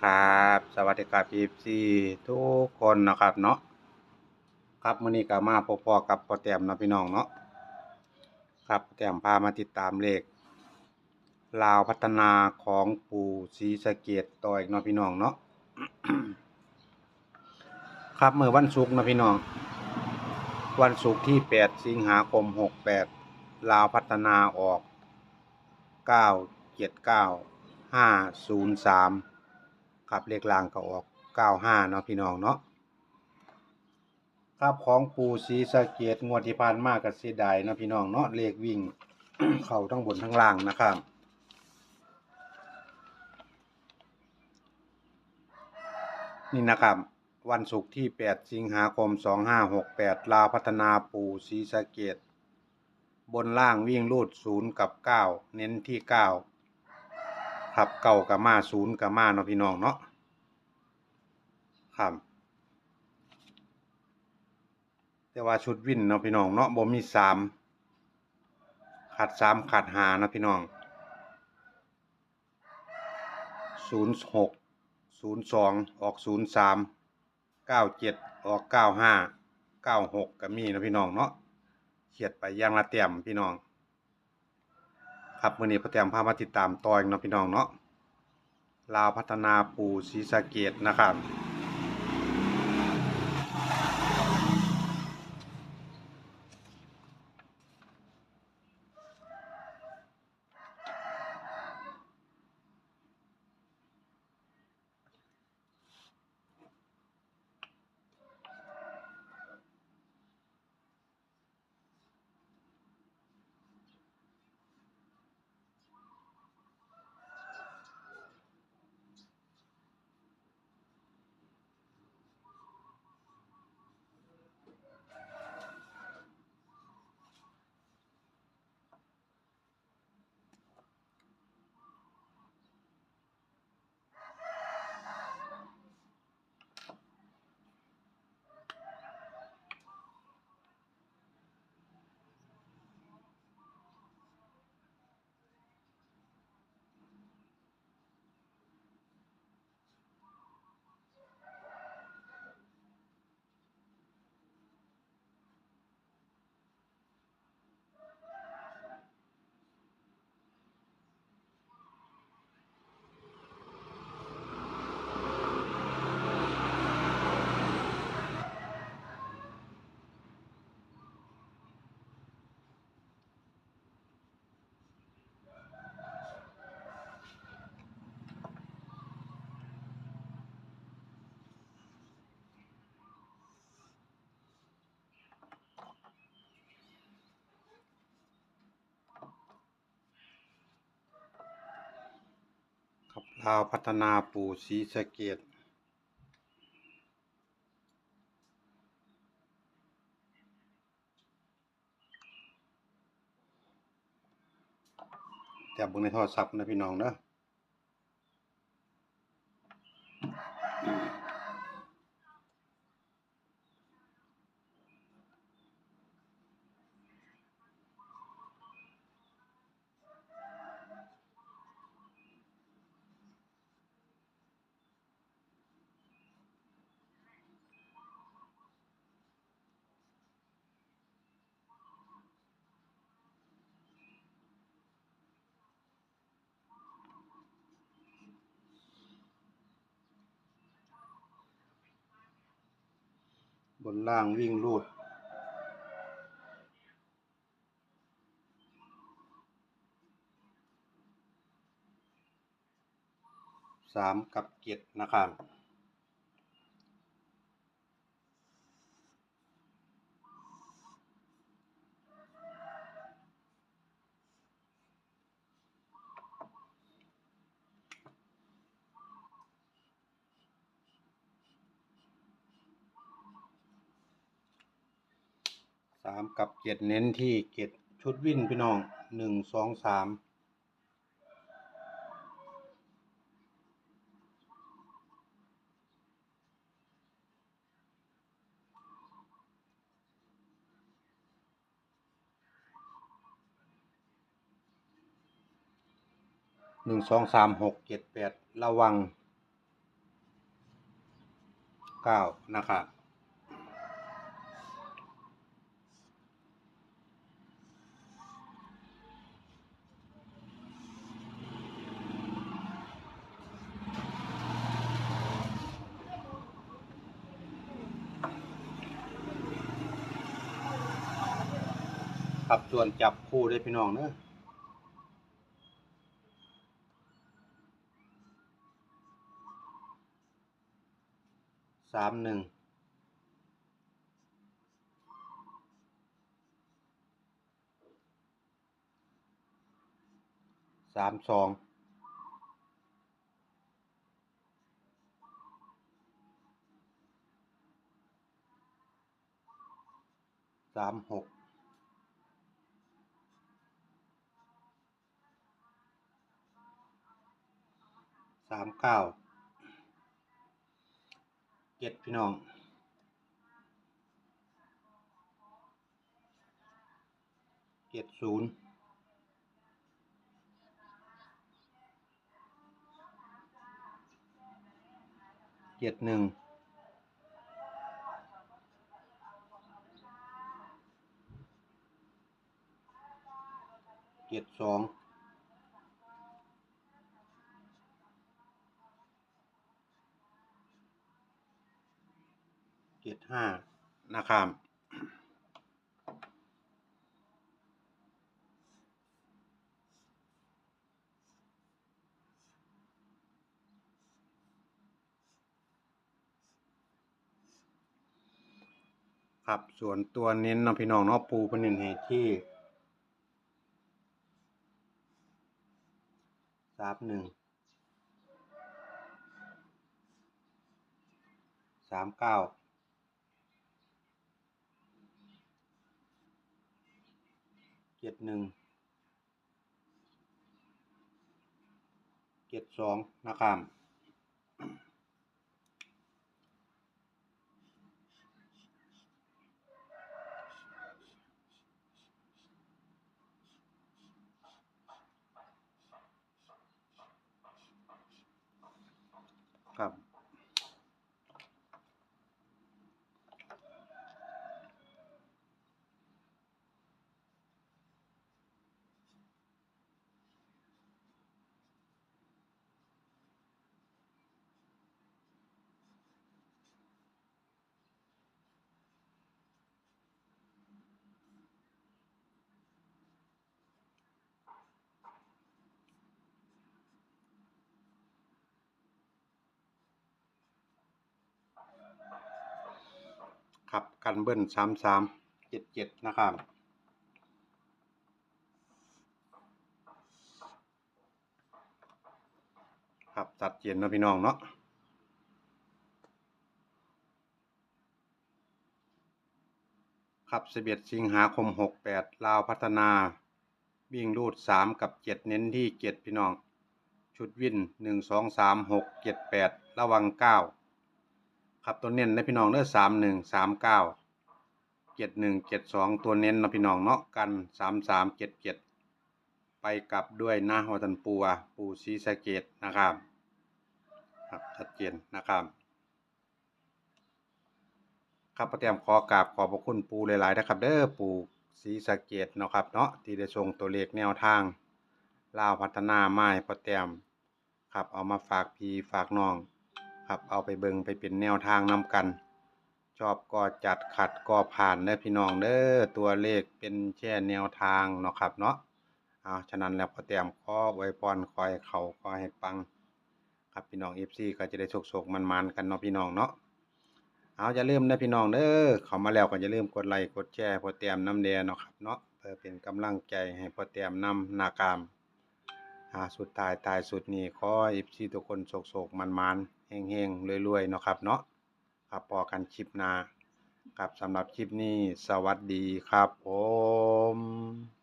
ครับ สวัสดีครับพีซีทุกคนนะครับเนาะครับมื้อนี้ก็มาพบๆกับพ่อแต้มนะพี่น้องเนาะครับพ่อแต้มพามาติดตามเลขลาวพัฒนาของปู่ศรีสะเกษต่ออีกเนาะพี่น้องเนาะครับเมื่อวันศุกร์นะพี่น้อง วันศุกร์ที่ 8 สิงหาคม 68 ลาวพัฒนาออก 979 503 ครับเลขล่างก็ออก95เนาะพี่น้องเนาะครับของปูศีสะเกดงวดที่ผ่านมาก็เสียดายเนาะพี่น้องเนาะเลขวิ่ง เข้าทั้งบนทั้งล่างนะครับนี่นะครับ วันศุกร์ที่ 8 สิงหาคม 2568 ลาพัฒนาปูศรีสะเกดบนล่างวิ่งรูด 0 กับ 9 เน้นที่ 9 ครับเก่ากับมาศูนย์กับมาเนาะพี่น้องเนาะครับ แต่ว่าชุดวินเนาะพี่น้องเนาะบ่มีสามขาดสามขาดหานะพี่น้องศูนย์หกศูนย์สองออกศูนย์สามเก้าเจ็ดออกเก้าห้าเก้าหกก็มีนะพี่น้องเนาะเขียดไปย่างละเต็มพี่น้อง ครับเมื่อนี้พ่อแต้มพามาติดตามต่อยเนาะพี่น้องเนาะลาวพัฒนาปูศรีสะเกดนะครับ ลาวพัฒนาปู่ศรีสะเกดแต่บุญในโทรศัพท์นะพี่น้องเด้อบ นล่างวิ่งรูด สามกับเจ็ดนะครับามกับเจ็ดเน้นที่เจ็ดชุดวิ่นพี่น้องหนึ่งสองสามหนึ่งสองสามหกเจ็ดแปดระวังเก้านะครับ ครับส่วนจับคู่ได้พี่น้องเนอะสามหนึ่งสามสองสามหก สามเก้าเจ็ดพี่น้องเจ็ดศูนย์เจ็ดหนึ่งเจ็ดสอง เจ็ด ห้านะครับครับส่วนตัวเน้นเนาะพี่น้องเนาะปูเป็นเน้นให้ที่สามหนึ่งสามเก้า เจ็ดหนึ่งเจ็ดสองนะครับ ครับกันเบิ้ลสามสามเจ็ดเจ็ดนะครับครับตัดเจนนะพี่น้องเนาะครับสิบเอ็ดสิงหาคมหกแปดลาวพัฒนา วิ่งรูดสามกับเจ็ดเน้นที่เจ็ดพี่น้อง ชุดวินหนึ่งสองสามหกเจ็ดแปดระวังเก้า ครับตัวเน้นนะพี่น้องเด้อสามหนึ่งสามเก้าเจ็ดหนึ่งเจ็ดสองตัวเน้นนะพี่น้องเนาะกันสามสามเจ็ดเจ็ดไปกลับด้วยนะวัตันปัวปูซีสะเกตนะครับ ครับชัดเจนนะครับครับประเตรียมขอกราบขอบพระคุณปูหลายๆนะครับเด้อปูสีสะเกตเนาะครับเนาะที่ได้ส่งตัวเลขแนวทางลาวพัฒนาไม้ประเตรียมครับเอามาฝากพี่ฝากน้อง ครับ เอาไปเบิงไปเป็นแนวทางนำกัน ชอบก็จัดขัดก็ผ่านเด้พี่น้องเด้อตัวเลขเป็นแค่แนวทางเนาะครับเนาะเอาฉะนั้นแล้วก็เตรียมขอไว้พรคอยเขาขอให้ปัง ครับพี่น้อง FC ก็จะได้โชคๆมันๆกันเนาะพี่น้องเนาะเอาอย่าลืมนะพี่น้องเด้อเขามาแล้วก็อย่าลืมกดไลค์กดแชร์พอเตรียมน้ำแดงเนาะครับเนาะเพื่อเป็นกำลังใจให้พอเตรียมนำนากามอ่าสุดท้ายตายสุดนี้ขออีพีทุกคนโศกโศกมันมันๆ เฮงๆรวยๆเนาะครับเนาะครับพอกันคลิปหน้าครับสำหรับคลิปนี้สวัสดีครับผม